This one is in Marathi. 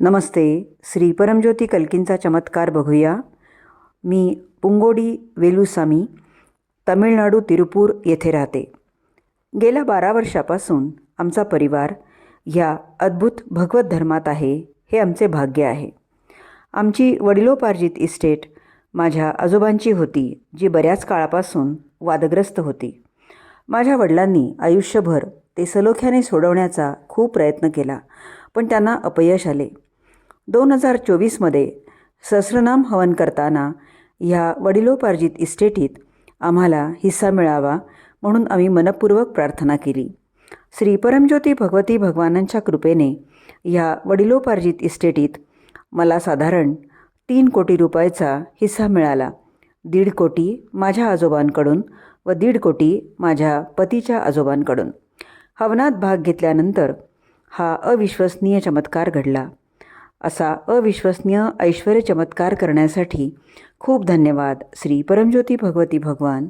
नमस्ते. श्री परमज्योती कल्कींचा चमत्कार बघूया. मी पुंगोडी वेलुसामी तमिळनाडू तिरुपूर येथे राहते. गेल्या बारा वर्षापासून आमचा परिवार ह्या अद्भुत भगवत धर्मात आहे हे आमचे भाग्य आहे. आमची वडिलोपार्जित इस्टेट माझ्या आजोबांची होती जी बऱ्याच काळापासून वादग्रस्त होती. माझ्या वडिलांनी आयुष्यभर ते सलोख्याने सोडवण्याचा खूप प्रयत्न केला पण त्यांना अपयश आले. दोन हजार चोवीसमध्ये सहस्रनाम हवन करताना ह्या वडिलोपार्जित इस्टेटीत आम्हाला हिस्सा मिळावा म्हणून आम्ही मनपूर्वक प्रार्थना केली. श्री परमज्योती भगवती भगवानांच्या कृपेने ह्या वडिलोपार्जित इस्टेटीत मला साधारण तीन कोटी रुपयाचा हिस्सा मिळाला. दीड कोटी माझ्या आजोबांकडून व दीड कोटी माझ्या पतीच्या आजोबांकडून. हवनात भाग घेतल्यानंतर हा अविश्वसनीय चमत्कार घडला. असा अविश्वसनीय ऐश्वर चमत्कार करण्यासाठी खूप धन्यवाद. श्री परमज्योती भगवती भगवान.